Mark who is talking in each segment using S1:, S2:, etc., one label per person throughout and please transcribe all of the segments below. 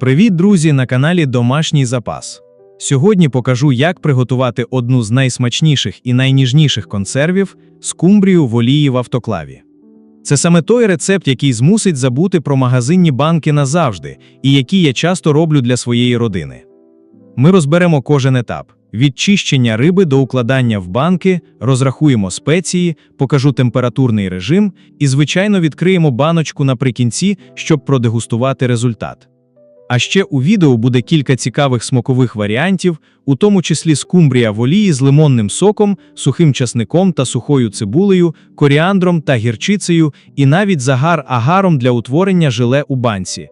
S1: Привіт, друзі, на каналі Домашній Запас. Сьогодні покажу, як приготувати одну з найсмачніших і найніжніших консервів скумбрію в олії в автоклаві. Це саме той рецепт, який змусить забути про магазинні банки назавжди, і який я часто роблю для своєї родини. Ми розберемо кожен етап: від чищення риби до укладання в банки, розрахуємо спеції, покажу температурний режим і, звичайно, відкриємо баночку наприкінці, щоб продегустувати результат. А ще у відео буде кілька цікавих смакових варіантів, у тому числі скумбрія в олії з лимонним соком, сухим часником та сухою цибулею, коріандром та гірчицею, і навіть загар-агаром для утворення желе у банці.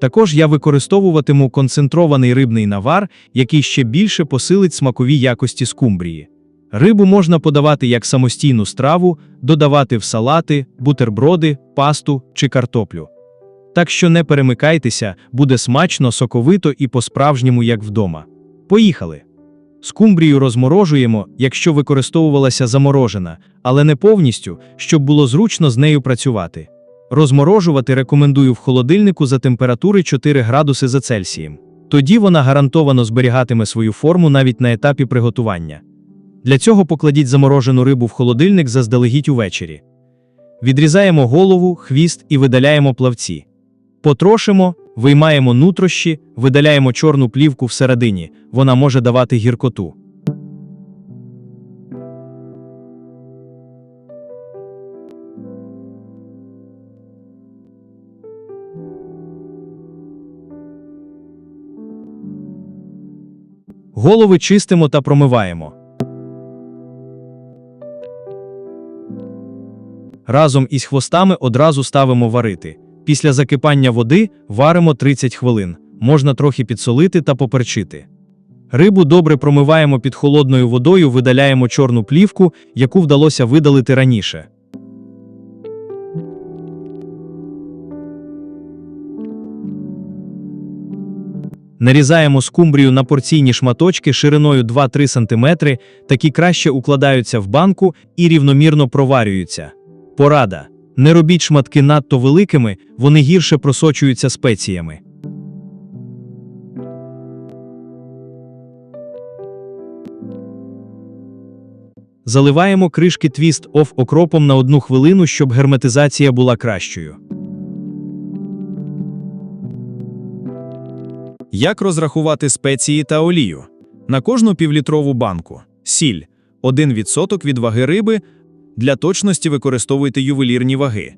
S1: Також я використовуватиму концентрований рибний навар, який ще більше посилить смакові якості скумбрії. Рибу можна подавати як самостійну страву, додавати в салати, бутерброди, пасту чи картоплю. Так що не перемикайтеся, буде смачно, соковито і по-справжньому, як вдома. Поїхали! Скумбрію розморожуємо, якщо використовувалася заморожена, але не повністю, щоб було зручно з нею працювати. Розморожувати рекомендую в холодильнику за температури 4 градуси за Цельсієм. Тоді вона гарантовано зберігатиме свою форму навіть на етапі приготування. Для цього покладіть заморожену рибу в холодильник заздалегідь увечері. Відрізаємо голову, хвіст і видаляємо плавці. Потрошимо, виймаємо нутрощі, видаляємо чорну плівку всередині, вона може давати гіркоту. Голови чистимо та промиваємо. Разом із хвостами одразу ставимо варити. Після закипання води варимо 30 хвилин. Можна трохи підсолити та поперчити. Рибу добре промиваємо під холодною водою, видаляємо чорну плівку, яку вдалося видалити раніше. Нарізаємо скумбрію на порційні шматочки шириною 2-3 см, такі краще укладаються в банку і рівномірно проварюються. Порада. Не робіть шматки надто великими, вони гірше просочуються спеціями. Заливаємо кришки твіст оф окропом на одну хвилину, щоб герметизація була кращою. Як розрахувати спеції та олію? На кожну півлітрову банку. Сіль 1% від ваги риби. Для точності використовуйте ювелірні ваги.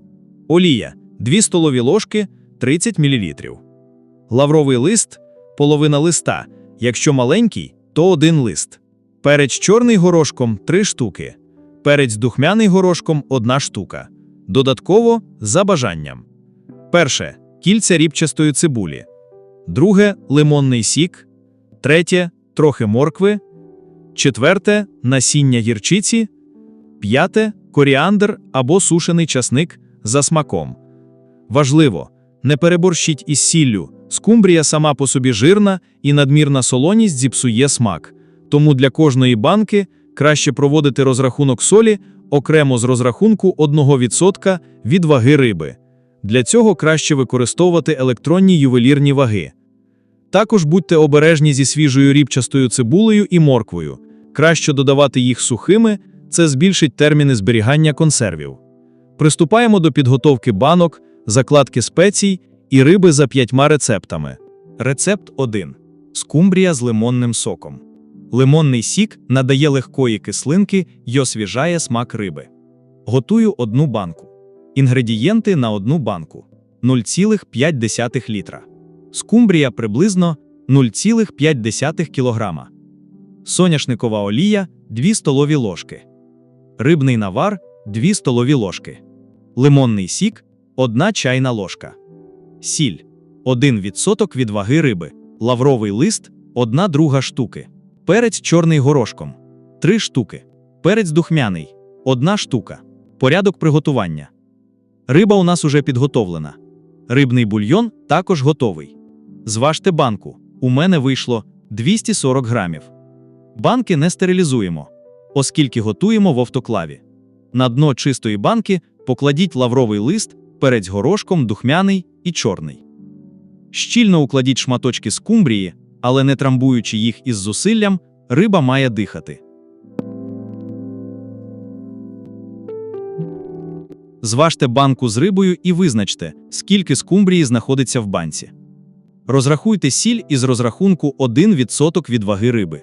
S1: Олія 2 столові ложки 30 мл. Лавровий лист половина листа. Якщо маленький, то один лист. Перець чорний горошком 3 штуки. Перець духмяний горошком 1 штука. Додатково за бажанням. Перше кільця рібчастої цибулі. Друге лимонний сік. Третє трохи моркви. Четверте насіння гірчиці. П'яте коріандр або сушений часник за смаком. Важливо, не переборщіть із сіллю. Скумбрія сама по собі жирна і надмірна солоність зіпсує смак. Тому для кожної банки краще проводити розрахунок солі окремо з розрахунку 1% від ваги риби. Для цього краще використовувати електронні ювелірні ваги. Також будьте обережні зі свіжою рібчастою цибулею і морквою. Краще додавати їх сухими це збільшить терміни зберігання консервів. Приступаємо до підготовки банок, закладки спецій і риби за п'ятьма рецептами. Рецепт 1. Скумбрія з лимонним соком. Лимонний сік надає легкої кислинки й освіжає смак риби. Готую одну банку. Інгредієнти на одну банку 0,5 літра. Скумбрія приблизно 0,5 кг. Соняшникова олія 2 столові ложки рибний навар 2 столові ложки, лимонний сік 1 чайна ложка, сіль 1% від ваги риби, лавровий лист 1 друга штуки, перець чорний горошком 3 штуки, перець духмяний 1 штука. Порядок приготування. Риба у нас уже підготовлена. Рибний бульйон також готовий. Зважте банку. У мене вийшло 240 грамів. Банки не стерилізуємо оскільки готуємо в автоклаві. На дно чистої банки покладіть лавровий лист, перець горошком, духмяний і чорний. Щільно укладіть шматочки скумбрії, але не трамбуючи їх із зусиллям, риба має дихати. Зважте банку з рибою і визначте, скільки скумбрії знаходиться в банці. Розрахуйте сіль із розрахунку 1% від ваги риби.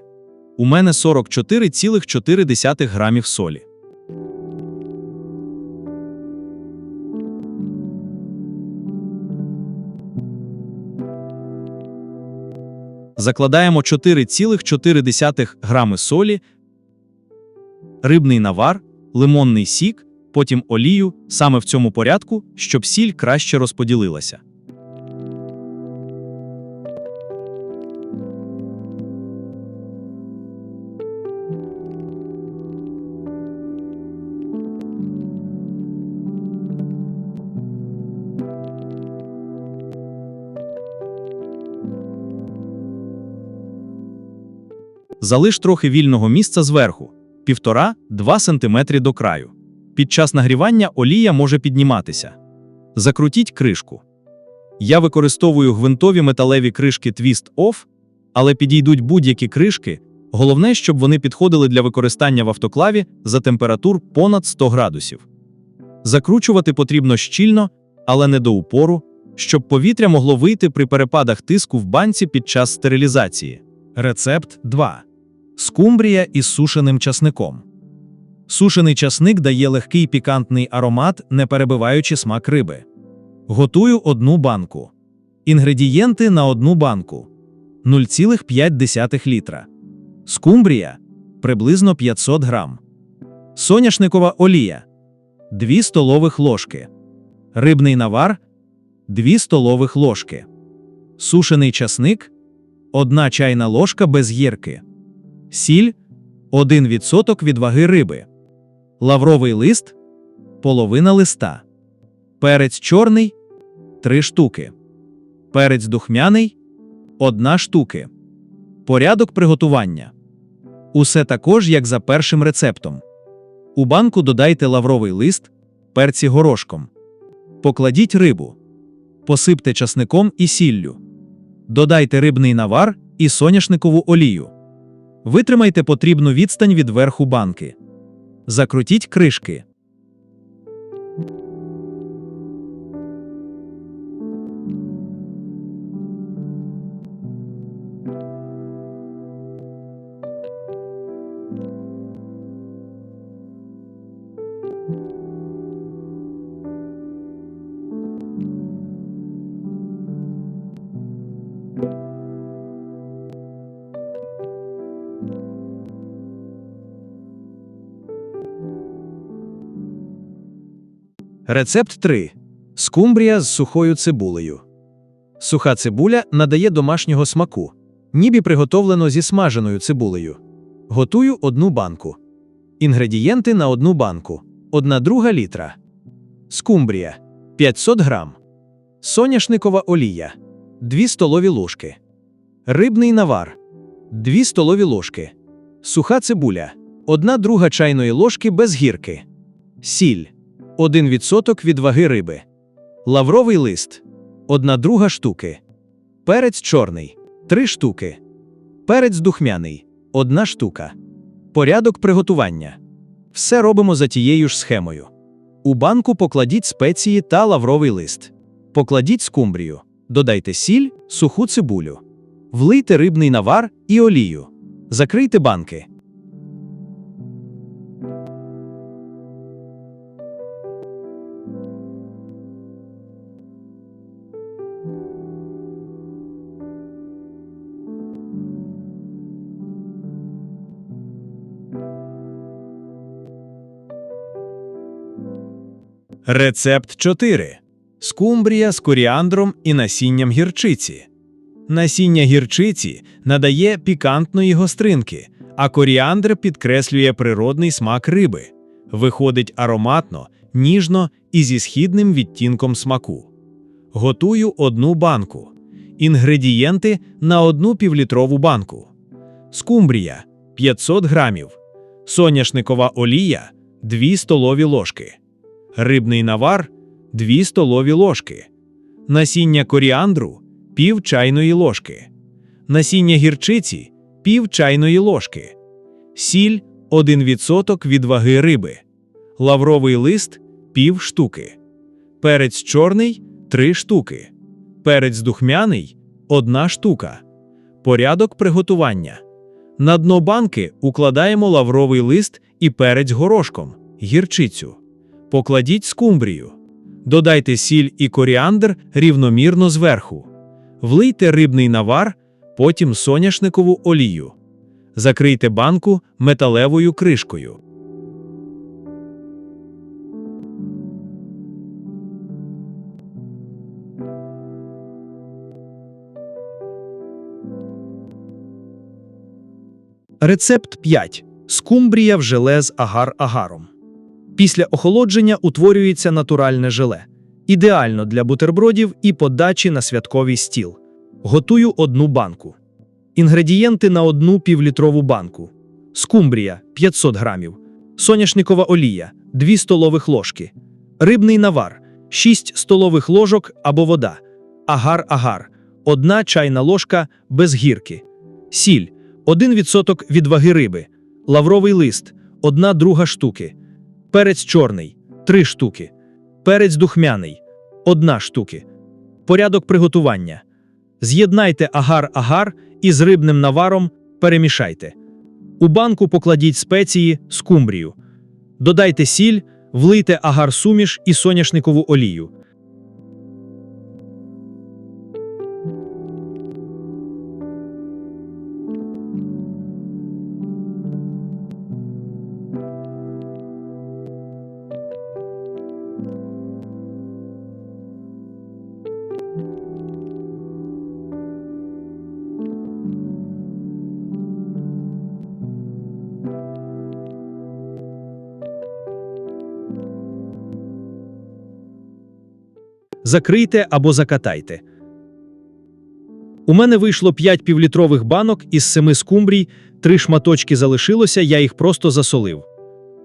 S1: У мене 44,4 грамів солі. Закладаємо 4,4 грами солі, рибний навар, лимонний сік, потім олію саме в цьому порядку, щоб сіль краще розподілилася. Залиш трохи вільного місця зверху 1,5-2 см до краю. Під час нагрівання олія може підніматися. Закрутіть кришку. Я використовую гвинтові металеві кришки Twist Off, але підійдуть будь-які кришки. Головне, щоб вони підходили для використання в автоклаві за температур понад 100 градусів. Закручувати потрібно щільно, але не до упору, щоб повітря могло вийти при перепадах тиску в банці під час стерилізації. Рецепт 2. Скумбрія із сушеним часником. Сушений часник дає легкий пікантний аромат, не перебиваючи смак риби. Готую одну банку. Інгредієнти на одну банку 0,5 літра. Скумбрія приблизно 500 грам. Соняшникова олія 2 столових ложки. Рибний навар 2 столових ложки. Сушений часник 1 чайна ложка без гірки. Сіль 1% від ваги риби. Лавровий лист половина листа. Перець чорний 3 штуки. Перець духмяний 1 штуки. Порядок приготування. Усе також, як за першим рецептом. У банку додайте лавровий лист, перці горошком. Покладіть рибу. Посипте часником і сіллю. Додайте рибний навар і соняшникову олію. Витримайте потрібну відстань від верху банки. Закрутіть кришки. Рецепт 3. Скумбрія з сухою цибулею. Суха цибуля надає домашнього смаку, ніби приготовлено зі смаженою цибулею. Готую одну банку. Інгредієнти на одну банку. 1 друга літра. Скумбрія 500 грам. Соняшникова олія 2 столові ложки. Рибний навар 2 столові ложки. Суха цибуля 1 друга чайної ложки без гірки. Сіль 1% від ваги риби. Лавровий лист 1 друга штуки. Перець чорний 3 штуки. Перець духмяний 1 штука. Порядок приготування. Все робимо за тією ж схемою. У банку покладіть спеції та лавровий лист. Покладіть скумбрію. Додайте сіль, суху цибулю. Влийте рибний навар і олію. Закрийте банки. Рецепт 4. Скумбрія з коріандром і насінням гірчиці. Насіння гірчиці надає пікантної гостринки, а коріандр підкреслює природний смак риби. Виходить ароматно, ніжно і зі східним відтінком смаку. Готую одну банку. Інгредієнти на одну півлітрову банку. Скумбрія 500 грамів. Соняшникова олія 2 столові ложки. Рибний навар 2 столові ложки. Насіння коріандру пів чайної ложки, насіння гірчиці пів чайної ложки, сіль 1% від ваги риби, лавровий лист пів штуки, перець чорний 3 штуки, перець духмяний 1 штука. Порядок приготування. На дно банки укладаємо лавровий лист і перець горошком, гірчицю. Покладіть скумбрію. Додайте сіль і коріандр рівномірно зверху. Влийте рибний навар, потім соняшникову олію. Закрийте банку металевою кришкою. Рецепт 5. Скумбрія в желе з агар-агаром. Після охолодження утворюється натуральне желе. Ідеально для бутербродів і подачі на святковий стіл. Готую одну банку. Інгредієнти на одну півлітрову банку. Скумбрія 500 грамів. Соняшникова олія 2 столових ложки. Рибний навар 6 столових ложок або вода. Агар-агар 1 чайна ложка без гірки. Сіль 1% від ваги риби. Лавровий лист 1 друга штуки. Перець чорний 3 штуки. Перець духмяний 1 штуки. Порядок приготування. З'єднайте агар-агар із рибним наваром, перемішайте. У банку покладіть спеції, скумбрію. Додайте сіль, влийте агар-суміш і соняшникову олію. Закрийте або закатайте. У мене вийшло 5 півлітрових банок із 7 скумбрій, 3 шматочки залишилося, я їх просто засолив.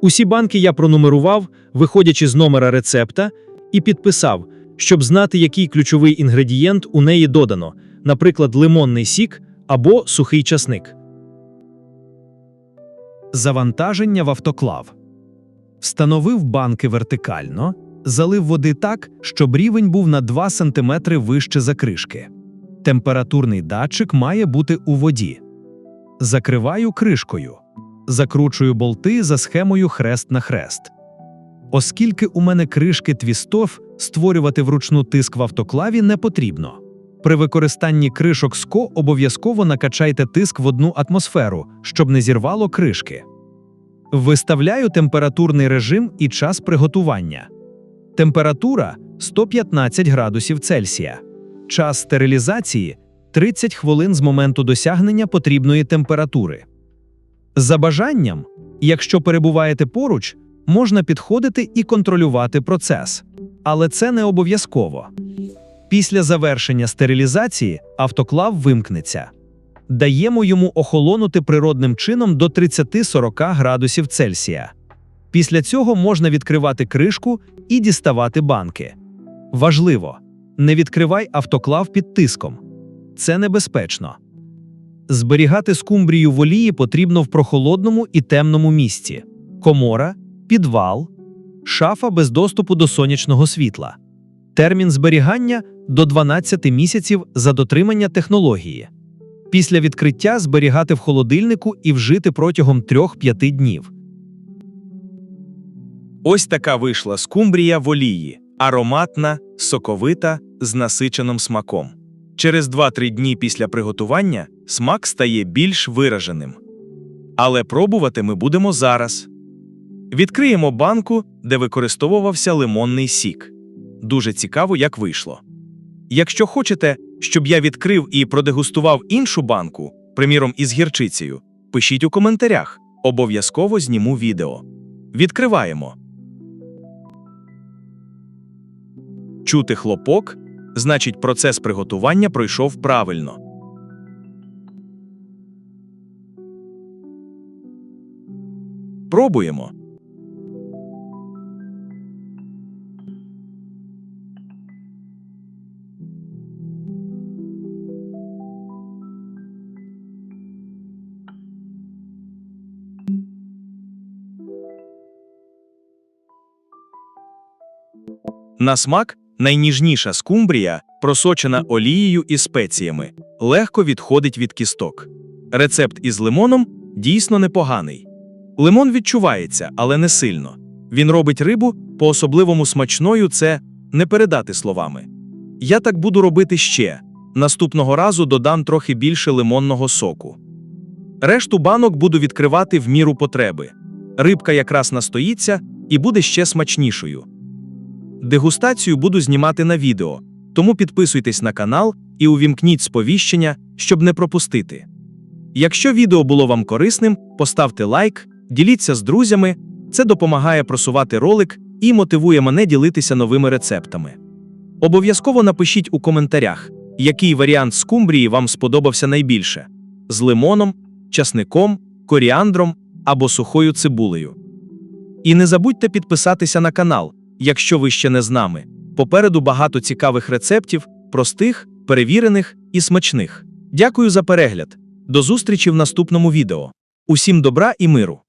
S1: Усі банки я пронумерував, виходячи з номера рецепта, і підписав, щоб знати, який ключовий інгредієнт у неї додано, наприклад, лимонний сік або сухий часник. Завантаження в автоклав. Встановив банки вертикально, залив води так, щоб рівень був на 2 см вище за кришки. Температурний датчик має бути у воді. Закриваю кришкою. Закручую болти за схемою хрест на хрест. Оскільки у мене кришки твістов, створювати вручну тиск в автоклаві не потрібно. При використанні кришок СКО обов'язково накачайте тиск в одну атмосферу, щоб не зірвало кришки. Виставляю температурний режим і час приготування. Температура 115 градусів Цельсія. Час стерилізації 30 хвилин з моменту досягнення потрібної температури. За бажанням, якщо перебуваєте поруч, можна підходити і контролювати процес. Але це не обов'язково. Після завершення стерилізації автоклав вимкнеться. Даємо йому охолонути природним чином до 30-40 градусів Цельсія. Після цього можна відкривати кришку і діставати банки. Важливо, не відкривай автоклав під тиском. Це небезпечно. Зберігати скумбрію в олії потрібно в прохолодному і темному місці: комора, підвал, шафа без доступу до сонячного світла. Термін зберігання до 12 місяців за дотримання технології. Після відкриття зберігати в холодильнику і вжити протягом 3-5 днів. Ось така вийшла скумбрія в олії, ароматна, соковита, з насиченим смаком. Через 2-3 дні після приготування смак стає більш вираженим. Але пробувати ми будемо зараз. Відкриємо банку, де використовувався лимонний сік. Дуже цікаво, як вийшло. Якщо хочете, щоб я відкрив і продегустував іншу банку, приміром із гірчицею, пишіть у коментарях. Обов'язково зніму відео. Відкриваємо. Чути хлопок значить, процес приготування пройшов правильно. Пробуємо. На смак найніжніша скумбрія, просочена олією і спеціями, легко відходить від кісток. Рецепт із лимоном дійсно непоганий. Лимон відчувається, але не сильно. Він робить рибу по-особливому смачною це не передати словами. Я так буду робити ще. Наступного разу додам трохи більше лимонного соку. Решту банок буду відкривати в міру потреби. Рибка якраз настоїться і буде ще смачнішою. Дегустацію буду знімати на відео, тому підписуйтесь на канал і увімкніть сповіщення, щоб не пропустити. Якщо відео було вам корисним, поставте лайк, діліться з друзями, це допомагає просувати ролик і мотивує мене ділитися новими рецептами. Обов'язково напишіть у коментарях, який варіант скумбрії вам сподобався найбільше: з лимоном, часником, коріандром або сухою цибулею. І не забудьте підписатися на канал, якщо ви ще не з нами. Попереду багато цікавих рецептів, простих, перевірених і смачних. Дякую за перегляд. До зустрічі в наступному відео. Усім добра і миру!